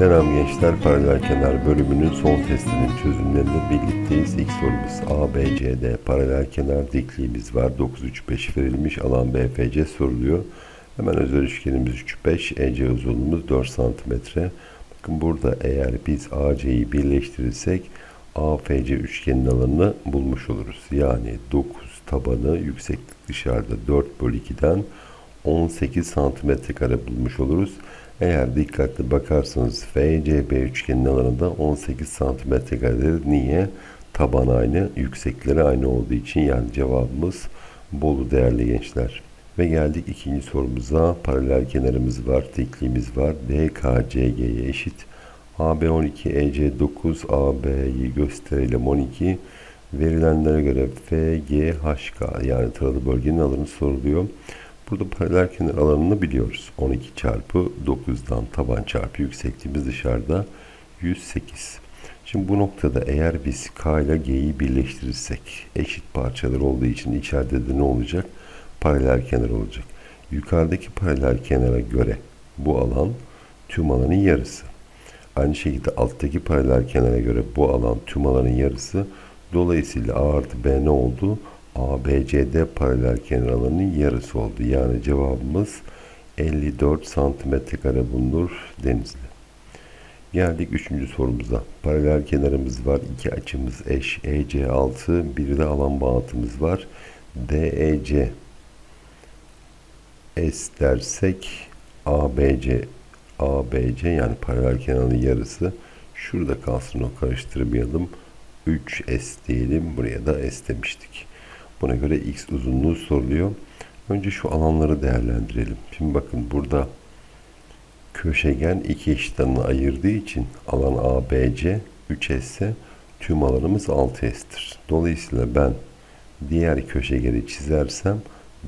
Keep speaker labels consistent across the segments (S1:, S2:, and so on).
S1: Selam gençler, paralel kenar bölümünün son testinin çözümlerinde birlikteyiz. İlk sorumuz A, B, C, D paralel kenar dikliğimiz var. 9, 3, 5 verilmiş. Alan BFC soruluyor. Hemen özel üçgenimiz 3, 5, EC uzunluğumuz 4 santimetre. Bakın burada eğer biz AC'yi birleştirirsek AFC üçgenin alanını bulmuş oluruz. Yani 9 tabanı yükseklik dışarıda 4 bölü 2'den 18 santimetre kare bulmuş oluruz. Eğer dikkatli bakarsanız FCB üçgenin alanında 18 santimetre karedir. Niye? Taban aynı, yüksekleri aynı olduğu için yani cevabımız Bolu değerli gençler. Ve geldik ikinci sorumuza. Paralel kenarımız var, dikliğimiz var. DKCG'ye eşit. AB 12, EC 9, AB'yi gösterelim 12. Verilenlere göre FGHK yani taralı bölgenin alanı soruluyor. Burada paralel kenar alanını biliyoruz. 12 çarpı 9'dan taban çarpı yüksekliğimiz dışarıda 108. Şimdi bu noktada eğer biz K ile G'yi birleştirirsek eşit parçalar olduğu için içeride de ne olacak? Paralel kenar olacak. Yukarıdaki paralel kenara göre bu alan tüm alanın yarısı. Aynı şekilde alttaki paralel kenara göre bu alan tüm alanın yarısı. Dolayısıyla A artı B ne oldu? ABCD paralel kenar yarısı oldu. Yani cevabımız 54 santimetre kare bulunur Denizli. Geldik üçüncü sorumuza. Paralel kenarımız var. iki açımız eş. EC 6. Bir de alan bağıntımız var. DEC S dersek ABC ABC yani paralel kenarın yarısı. Şurada kalsın o karıştırmayalım. 3S diyelim. Buraya da S demiştik. Buna göre x uzunluğu soruluyor. Önce şu alanları değerlendirelim. Şimdi bakın burada köşegen iki eşit alana ayırdığı için alan ABC 3S ise tüm alanımız 6S'tir. Dolayısıyla ben diğer köşegeni çizersem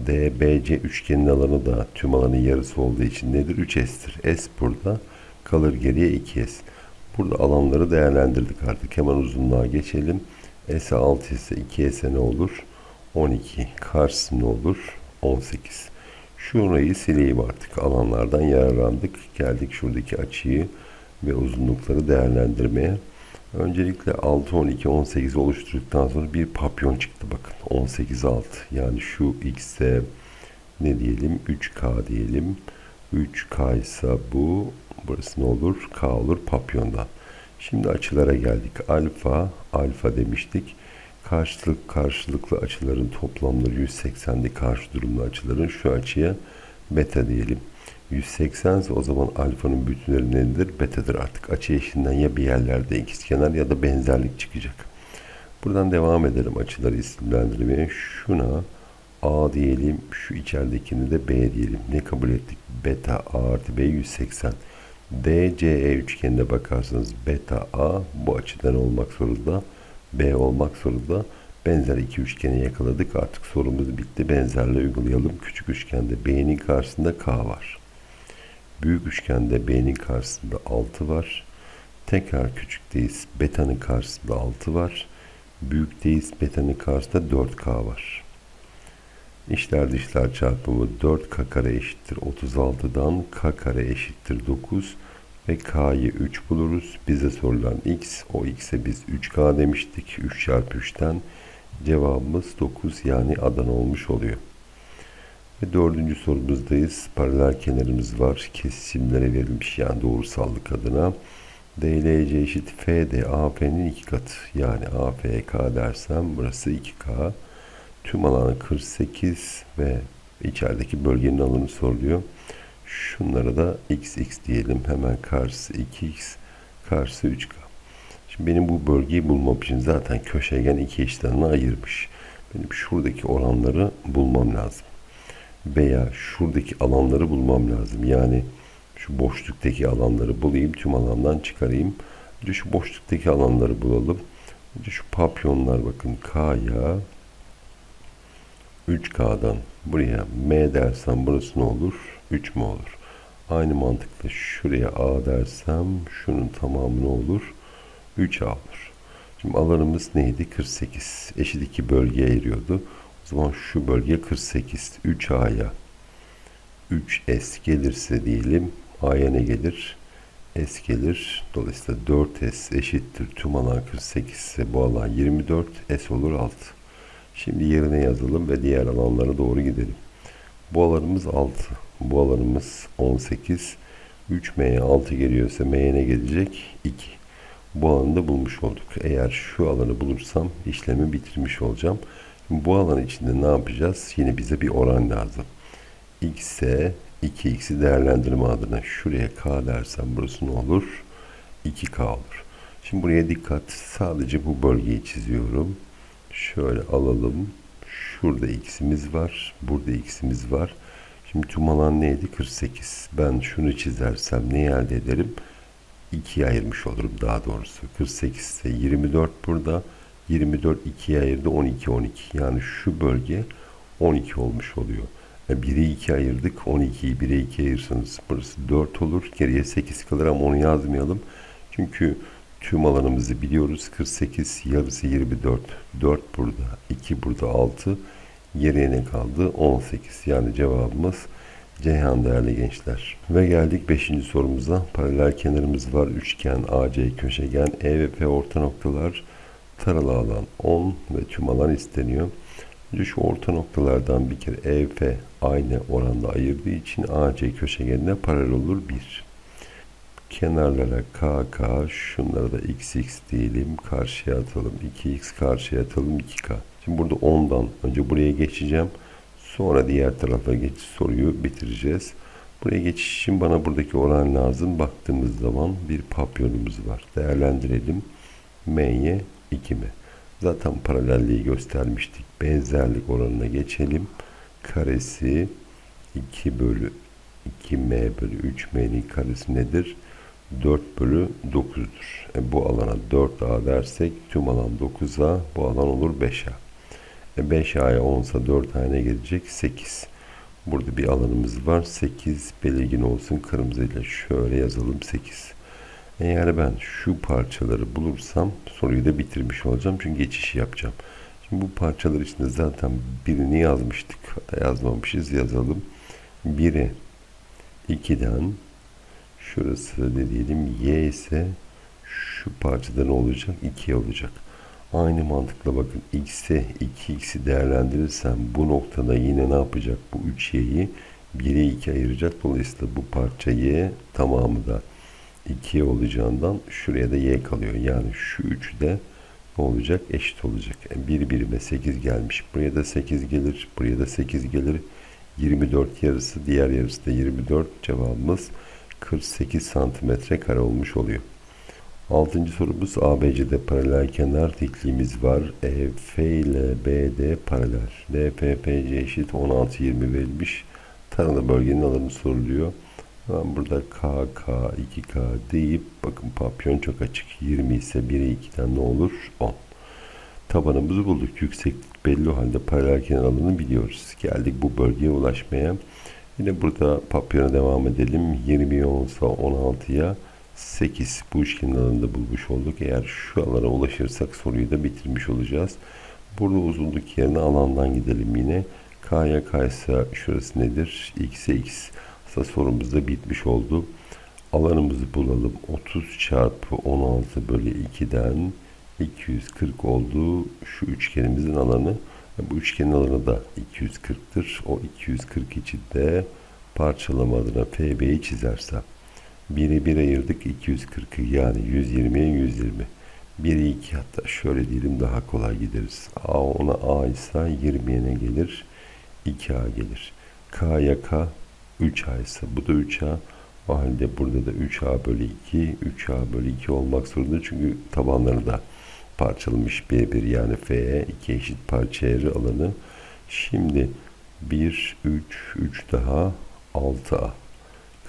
S1: DBC üçgenin alanı da tüm alanın yarısı olduğu için nedir? 3S'tir. S burada kalır geriye 2S. Burada alanları değerlendirdik artık. Hemen uzunluğa geçelim. S 6 ise 2S ne olur? 12 karşısı ne olur? 18. Şurayı sileyim artık. Alanlardan yararlandık. Geldik şuradaki açıyı ve uzunlukları değerlendirmeye. Öncelikle 6, 12, 18 oluşturduktan sonra bir papyon çıktı bakın. 18, 6. Yani şu x'e ne diyelim? 3k diyelim. 3k ise bu. Burası ne olur? K olur papyondan. Şimdi açılara geldik. Alfa, alfa demiştik karşılık karşılıklı açıların toplamları 180'di karşı durumlu açıların şu açıya beta diyelim. 180 ise o zaman alfanın bütünleri nedir? Betadır artık. Açı eşinden ya bir yerlerde ikizkenar ya da benzerlik çıkacak. Buradan devam edelim açıları isimlendirmeye. Şuna A diyelim. Şu içeridekini de B diyelim. Ne kabul ettik? Beta A artı B 180. DCE üçgenine bakarsanız beta A bu açıdan olmak zorunda. B olmak zorunda. Benzer iki üçgeni yakaladık. Artık sorumuz bitti. Benzerle uygulayalım. Küçük üçgende B'nin karşısında K var. Büyük üçgende B'nin karşısında 6 var. Tekrar küçükteyiz. Beta'nın karşısında 6 var. Büyükteyiz. Beta'nın karşısında 4K var. İşler dışlar çarpımı 4K kare eşittir 36'dan K kare eşittir 9 ve k'yı 3 buluruz. Bize sorulan x, o x'e biz 3k demiştik. 3 çarpı 3'ten cevabımız 9 yani Adana olmuş oluyor. Ve dördüncü sorumuzdayız. Paralel kenarımız var. Kesimlere verilmiş yani doğrusallık adına. DLC eşit FD AF'nin iki katı. Yani AFK dersem burası 2K. Tüm alanı 48 ve içerideki bölgenin alanı soruluyor. Şunlara da xx diyelim. Hemen karşısı 2x, karşısı 3k. Şimdi benim bu bölgeyi bulmam için zaten köşegen iki eşitlerine ayırmış. Benim şuradaki oranları bulmam lazım. Veya şuradaki alanları bulmam lazım. Yani şu boşluktaki alanları bulayım. Tüm alandan çıkarayım. Önce şu boşluktaki alanları bulalım. Önce şu papyonlar bakın K'ya 3K'dan buraya M dersem burası ne olur? 3 mü olur? Aynı mantıkla şuraya A dersem şunun tamamı ne olur? 3A olur. Şimdi alanımız neydi? 48. Eşit iki bölgeye ayırıyordu. O zaman şu bölge 48. 3A'ya 3S gelirse diyelim A'ya ne gelir? S gelir. Dolayısıyla 4S eşittir tüm alan 48 ise bu alan 24 S olur 6. Şimdi yerine yazalım ve diğer alanlara doğru gidelim. Bu alanımız 6. Bu alanımız 18. 3M'ye 6 geliyorsa M'ye ne gelecek? 2. Bu alanı da bulmuş olduk. Eğer şu alanı bulursam işlemi bitirmiş olacağım. Bu alan içinde ne yapacağız? Yine bize bir oran lazım. X'e 2x'i değerlendirme adına şuraya k dersem burası ne olur? 2k olur. Şimdi buraya dikkat. Sadece bu bölgeyi çiziyorum. Şöyle alalım. Şurada x'imiz var. Burada x'imiz var. Şimdi tüm alan neydi? 48. Ben şunu çizersem neyi elde ederim? 2'ye ayırmış olurum daha doğrusu. 48 ise 24 burada. 24 2'ye ayırdı 12 12. Yani şu bölge 12 olmuş oluyor. 1'e 2 ayırdık. 12'yi 1'e 2 ayırsanız burası 4 olur. Geriye 8 kalır ama onu yazmayalım. Çünkü tüm alanımızı biliyoruz. 48 yarısı 24. 4 burada. 2 burada 6. Geriye ne kaldı? 18. Yani cevabımız Ceyhan değerli gençler. Ve geldik 5. sorumuza. Paralel kenarımız var. Üçgen, AC, köşegen, E ve P orta noktalar. Taralı alan 10 ve tüm alan isteniyor. Önce şu orta noktalardan bir kere E, F aynı oranda ayırdığı için AC köşegenine paralel olur 1. Kenarlara K, K, şunlara da X, X diyelim. Karşıya atalım. 2X karşıya atalım 2K. Şimdi burada 10'dan önce buraya geçeceğim. Sonra diğer tarafa geç soruyu bitireceğiz. Buraya geçiş için bana buradaki oran lazım. Baktığımız zaman bir papyonumuz var. Değerlendirelim. M'ye 2 mi? Zaten paralelliği göstermiştik. Benzerlik oranına geçelim. Karesi 2 bölü 2M bölü 3M'nin karesi nedir? 4 bölü 9'dur. E, bu alana 4A dersek tüm alan 9A. Bu alan olur 5A. E, 5A'ya 10 ise 4 tane gelecek 8. Burada bir alanımız var. 8 belirgin olsun. Kırmızıyla şöyle yazalım 8. Eğer ben şu parçaları bulursam soruyu da bitirmiş olacağım. Çünkü geçişi yapacağım. Şimdi bu parçalar içinde zaten birini yazmıştık. Yazmamışız yazalım. 1'e 2'den şurası ne diyelim y ise şu parçada ne olacak? 2 olacak. Aynı mantıkla bakın x'e 2x'i değerlendirirsem bu noktada yine ne yapacak? Bu 3y'yi 1'e 2 ayıracak. Dolayısıyla bu parça y tamamı da 2 olacağından şuraya da y kalıyor. Yani şu 3 de ne olacak? Eşit olacak. Yani bir birime 8 gelmiş. Buraya da 8 gelir. Buraya da 8 gelir. 24 yarısı. Diğer yarısı da 24. Cevabımız 48 santimetre kare olmuş oluyor. Altıncı sorumuz ABC'de paralel kenar dikliğimiz var. EF ile BD paralel. DPPC eşit 16-20 verilmiş. Taralı bölgenin alanı soruluyor. Ben burada KK, 2K deyip bakın papyon çok açık. 20 ise 1'e 2'den ne olur? 10. Tabanımızı bulduk. Yükseklik belli o halde paralel kenar alanını biliyoruz. Geldik bu bölgeye ulaşmaya. Yine burada papyona devam edelim. 20'ye 10 ise 16'ya 8 bu üçgenin alanında bulmuş olduk. Eğer şu alana ulaşırsak soruyu da bitirmiş olacağız. Burada uzunluk yerine alandan gidelim yine. K'ya K ise şurası nedir? X'e X. Aslında sorumuz da bitmiş oldu. Alanımızı bulalım. 30 çarpı 16 bölü 2'den 240 oldu. Şu üçgenimizin alanı. Bu üçgenin alanı da 240'tır. O 240 için de parçalama adına FB'yi çizersem. 1'e 1 ayırdık 240'ı yani 120'ye 120. 1'e 2 hatta şöyle diyelim daha kolay gideriz. A ona A ise 20'ye ne gelir? 2A gelir. K'ya K 3A ise bu da 3A. O halde burada da 3A bölü 2, 3A bölü 2 olmak zorunda. Çünkü tabanları da parçalamış B1 yani F'ye 2 eşit parça yeri alanı. Şimdi 1, 3, 3 daha 6A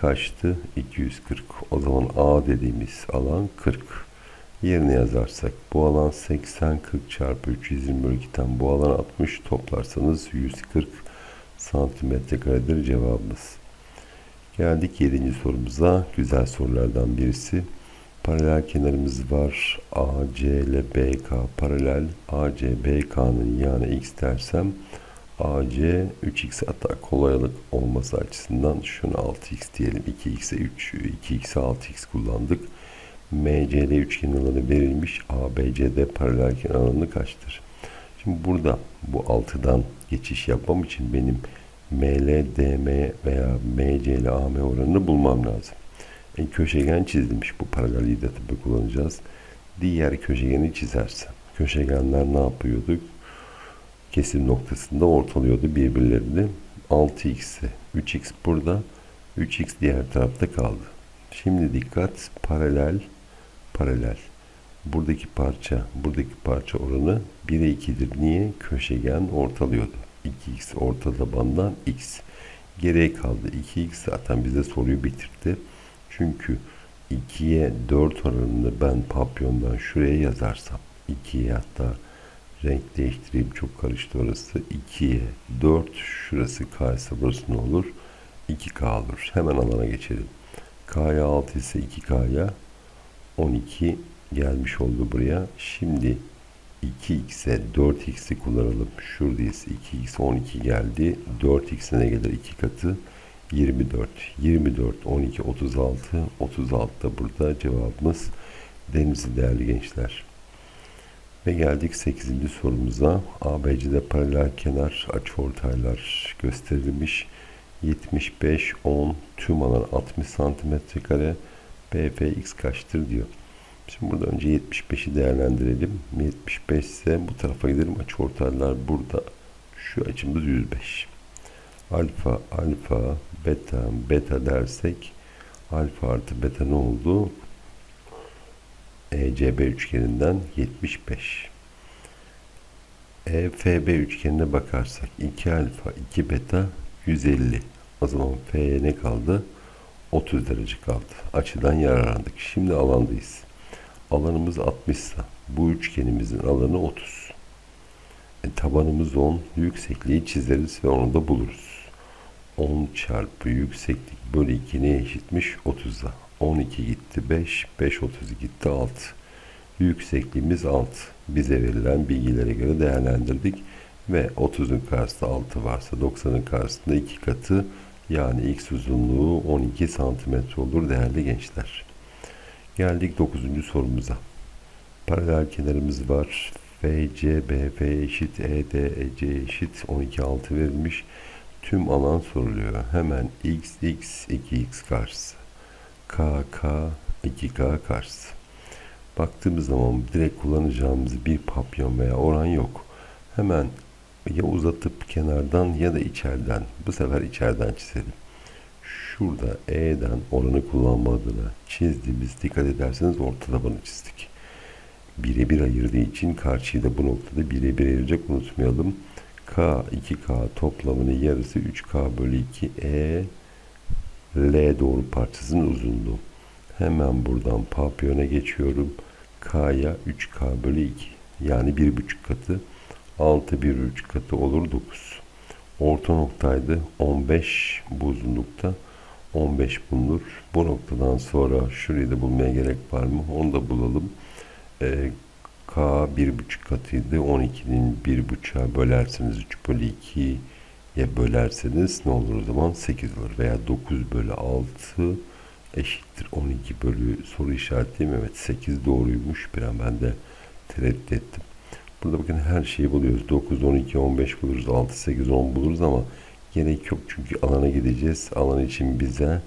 S1: kaçtı? 240. O zaman A dediğimiz alan 40. Yerine yazarsak bu alan 80 40 çarpı 320 bölü 2'den bu alan 60 toplarsanız 140 santimetre karedir cevabımız. Geldik 7. sorumuza. Güzel sorulardan birisi. Paralel kenarımız var. AC ile BK paralel. AC BK'nın yani x dersem AC 3x hatta kolaylık olması açısından şunu 6x diyelim. 2x'e 3, 2x'e 6x kullandık. MCL üçgenin alanı verilmiş. ABCD paralel alanı kaçtır? Şimdi burada bu 6'dan geçiş yapmam için benim ML, DM veya MCL, AM oranını bulmam lazım. E, köşegen çizilmiş. Bu paralel idatımı kullanacağız. Diğer köşegeni çizersem. Köşegenler ne yapıyorduk? Kesim noktasında ortalıyordu birbirlerini. 6x'e 3x burada. 3x diğer tarafta kaldı. Şimdi dikkat paralel paralel. Buradaki parça, buradaki parça oranı 1'e 2'dir. Niye? Köşegen ortalıyordu. 2x orta tabandan x. Geriye kaldı 2x zaten bize soruyu bitirdi. Çünkü 2'ye 4 oranını ben papyondan şuraya yazarsam 2'ye hatta renk değiştireyim çok karıştı orası. 2'ye 4 şurası k ise burası ne olur? 2k olur. Hemen alana geçelim. K'ya 6 ise 2K'ya 12 gelmiş oldu buraya. Şimdi 2x'e 4x'i kullanalım. Şuradayız. 2x 12 geldi. 4x'e ne gelir? 2 katı 24. 24, 12, 36. 36 da burada cevabımız Denizli değerli gençler. Ve geldik 8. sorumuza. ABC'de paralel kenar açıortaylar gösterilmiş. 75, 10, tüm alan 60 santimetre kare. BFX kaçtır diyor. Şimdi burada önce 75'i değerlendirelim. 75 ise bu tarafa gidelim. Açıortaylar burada. Şu açımız 105. Alfa, alfa, beta, beta dersek alfa artı beta ne oldu? ECB üçgeninden 75. EFB üçgenine bakarsak 2 alfa 2 beta 150. O zaman F'ye ne kaldı? 30 derece kaldı. Açıdan yararlandık. Şimdi alandayız. Alanımız 60 ise bu üçgenimizin alanı 30. E, tabanımız 10. Yüksekliği çizeriz ve onu da buluruz. 10 çarpı yükseklik bölü 2 neye eşitmiş? 30'a. 12 gitti 5, 5 30 gitti 6. Yüksekliğimiz 6. Bize verilen bilgilere göre değerlendirdik ve 30'un karşısında 6 varsa 90'ın karşısında 2 katı yani x uzunluğu 12 santimetre olur değerli gençler. Geldik 9. sorumuza. Paralel kenarımız var. FC, BF eşit ED, EC eşit 12 6 verilmiş. Tüm alan soruluyor. Hemen x, x, 2x karşısı. K, K, 2K karşısı. Baktığımız zaman direkt kullanacağımız bir papyon veya oran yok. Hemen ya uzatıp kenardan ya da içeriden. Bu sefer içeriden çizelim. Şurada E'den oranı kullanma adına çizdiğimiz dikkat ederseniz orta tabanı çizdik. Birebir ayırdığı için karşıyı da bu noktada birebir ayıracak unutmayalım. K 2K toplamının yarısı 3K bölü 2 E L doğru parçasının uzunluğu. Hemen buradan papyona geçiyorum. K'ya 3K bölü 2 yani 1,5 katı 6 1 3 katı olur 9. Orta noktaydı 15 bu uzunlukta 15 bulunur. Bu noktadan sonra şurayı da bulmaya gerek var mı? Onu da bulalım. Ee, K 1,5 katıydı. 12'nin 1,5'a bölerseniz 3 bölü 2'ye bölerseniz ne olur o zaman? 8 olur. Veya 9 bölü 6 eşittir 12 bölü soru işaretleyeyim. Evet 8 doğruymuş. Bir an ben de tereddüt ettim. Burada bakın her şeyi buluyoruz. 9, 12, 15 buluruz. 6, 8, 10 buluruz ama gerek yok. Çünkü alana gideceğiz. Alan için bize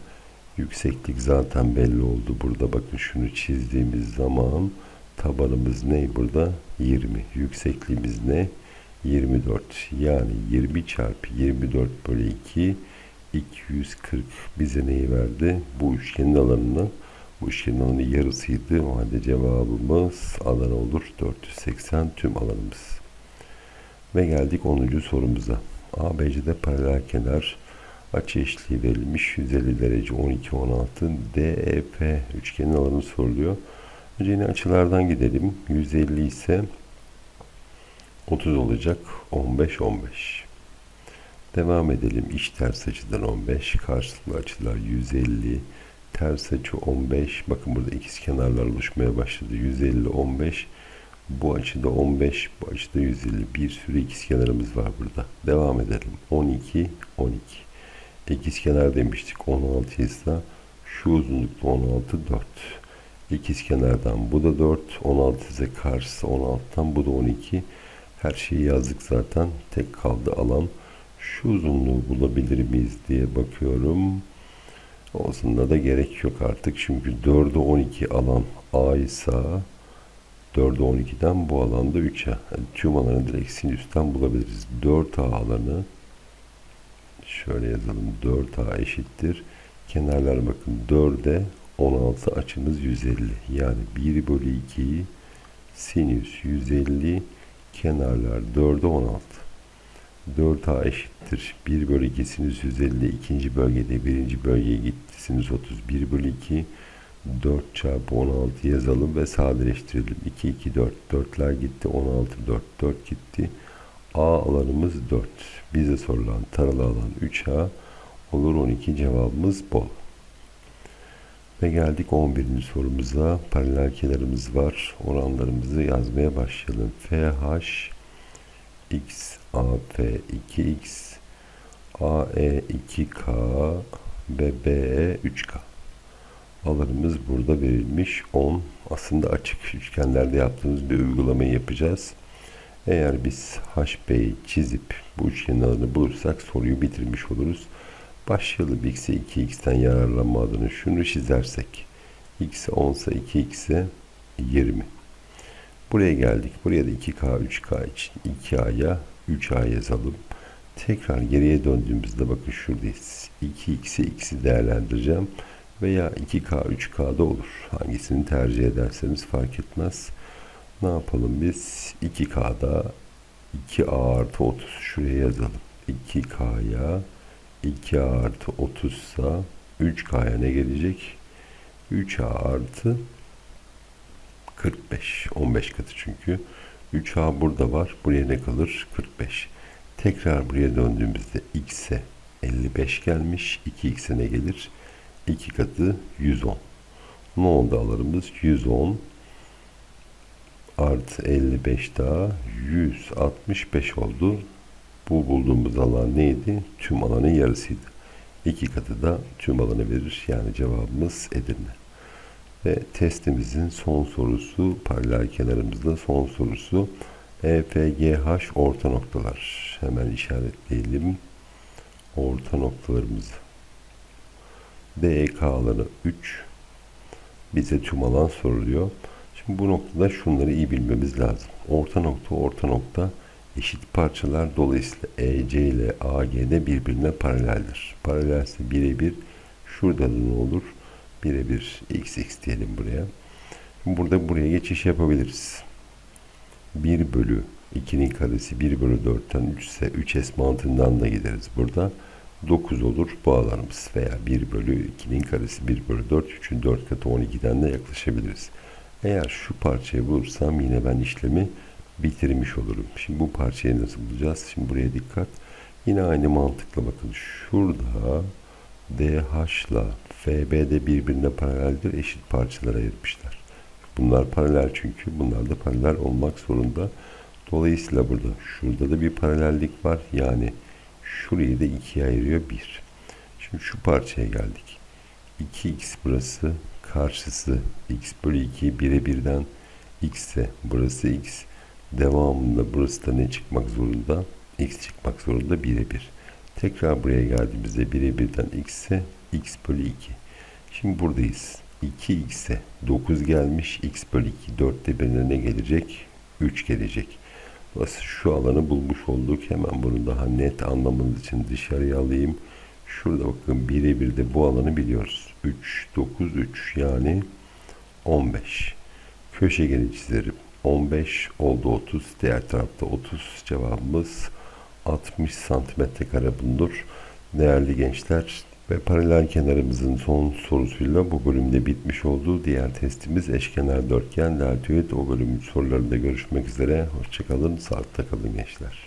S1: yükseklik zaten belli oldu. Burada bakın şunu çizdiğimiz zaman tabanımız ne burada? 20. Yüksekliğimiz ne? 24. Yani 20 çarpı 24 bölü 2 240 bize neyi verdi? Bu üçgenin alanını bu üçgenin alanı yarısıydı. O halde cevabımız alan olur. 480 tüm alanımız. Ve geldik 10. sorumuza. ABC'de paralel kenar açı eşitliği verilmiş 150 derece 12 16 DEF üçgenin alanı soruluyor. Önce yine açılardan gidelim. 150 ise 30 olacak. 15 15. Devam edelim. İç ters açıdan 15. Karşılıklı açılar 150. Ters açı 15. Bakın burada ikiz kenarlar oluşmaya başladı. 150 15. Bu açıda 15, bu açıda 150. Bir sürü ikizkenarımız var burada. Devam edelim. 12, 12. İkizkenar demiştik 16 ise şu uzunlukta 16, 4. İkizkenardan bu da 4, 16 ise karşısı 16'dan bu da 12. Her şeyi yazdık zaten. Tek kaldı alan. Şu uzunluğu bulabilir miyiz diye bakıyorum. Olsun da gerek yok artık. Çünkü 4'e 12 alan A ise 4'e 12'den bu alanda 3'e. Yani tüm alanı direkt sinüsten bulabiliriz. 4A alanı şöyle yazalım. 4A eşittir. Kenarlar bakın 4'e 16 açımız 150. Yani 1 bölü 2'yi sinüs 150 kenarlar 4'e 16. 4A eşittir. 1 bölü 2 sinüs 150. ikinci bölgede birinci bölgeye gitti. Sinüs 31 bölü 2. 4 çarpı 16 yazalım ve sadeleştirelim. 2, 2, 4. 4'ler gitti. 16, 4. 4 gitti. A alanımız 4. Bize sorulan taralı alan 3A olur 12 cevabımız bol. Ve geldik 11. sorumuza. Paralel kenarımız var. Oranlarımızı yazmaya başlayalım. FH x AP 2x AE 2K ve BE 3K. Alanımız burada verilmiş 10. Aslında açık üçgenlerde yaptığımız bir uygulamayı yapacağız. Eğer biz HB'yi çizip bu üçgenin alanını bulursak soruyu bitirmiş oluruz. Başlayalım x'e 2x'ten yararlanma adına şunu çizersek. x'e 10 ise 2x'e 20. Buraya geldik. Buraya da 2K, 3K için 2A'ya 3A yazalım. Tekrar geriye döndüğümüzde bakın şuradayız. 2x'e x'i değerlendireceğim. Veya 2K, 3K'da olur. Hangisini tercih ederseniz fark etmez. Ne yapalım biz? 2K'da 2A artı 30 şuraya yazalım. 2K'ya 2A artı 30 ise 3K'ya ne gelecek? 3A artı 45. 15 katı çünkü. 3A burada var. Buraya ne kalır? 45. Tekrar buraya döndüğümüzde x'e 55 gelmiş. 2x'e ne gelir? 2 katı 110. Ne oldu alarımız? 110 artı 55 daha 165 oldu. Bu bulduğumuz alan neydi? Tüm alanın yarısıydı. İki katı da tüm alanı verir. Yani cevabımız Edirne. Ve testimizin son sorusu, paralel kenarımızda son sorusu EFGH orta noktalar. Hemen işaretleyelim. Orta noktalarımızı. DEK alanı 3. Bize tüm alan soruluyor. Şimdi bu noktada şunları iyi bilmemiz lazım. Orta nokta, orta nokta eşit parçalar. Dolayısıyla EC ile AG'de birbirine paraleldir. Paralelse birebir şurada da ne olur? Birebir x x diyelim buraya. Burada buraya geçiş yapabiliriz. 1 bölü 2'nin karesi 1 bölü 4'ten 3 ise 3S mantığından da gideriz burada. 9 olur bu alanımız veya 1 bölü 2'nin karesi 1 bölü 4 3'ün 4 katı 12'den de yaklaşabiliriz. Eğer şu parçayı bulursam yine ben işlemi bitirmiş olurum. Şimdi bu parçayı nasıl bulacağız? Şimdi buraya dikkat. Yine aynı mantıkla bakın. Şurada DH ile FB'de birbirine paraleldir. Eşit parçalara ayırmışlar. Bunlar paralel çünkü. Bunlar da paralel olmak zorunda. Dolayısıyla burada şurada da bir paralellik var. Yani şurayı da ikiye ayırıyor. 1. Şimdi şu parçaya geldik. 2x burası. Karşısı x bölü 2 1'e 1'den x burası x. Devamında burası da ne çıkmak zorunda? x çıkmak zorunda 1'e 1. Tekrar buraya geldiğimizde 1'e 1'den x bölü 2. Şimdi buradayız. 2x'e 9 gelmiş. x bölü 2 4'te birine ne gelecek? 3 gelecek. Burası şu alanı bulmuş olduk. Hemen bunu daha net anlamanız için dışarıya alayım. Şurada bakın 1'e 1'de bu alanı biliyoruz. 3, 9, 3 yani 15. Köşegeni çizerim. 15 oldu 30. Diğer tarafta 30 cevabımız 60 santimetre kare bulunur. Değerli gençler ve paralel kenarımızın son sorusuyla bu bölümde bitmiş oldu. Diğer testimiz eşkenar dörtgen deltoid. O bölümün sorularında görüşmek üzere. Hoşçakalın. Sağlıkta kalın gençler.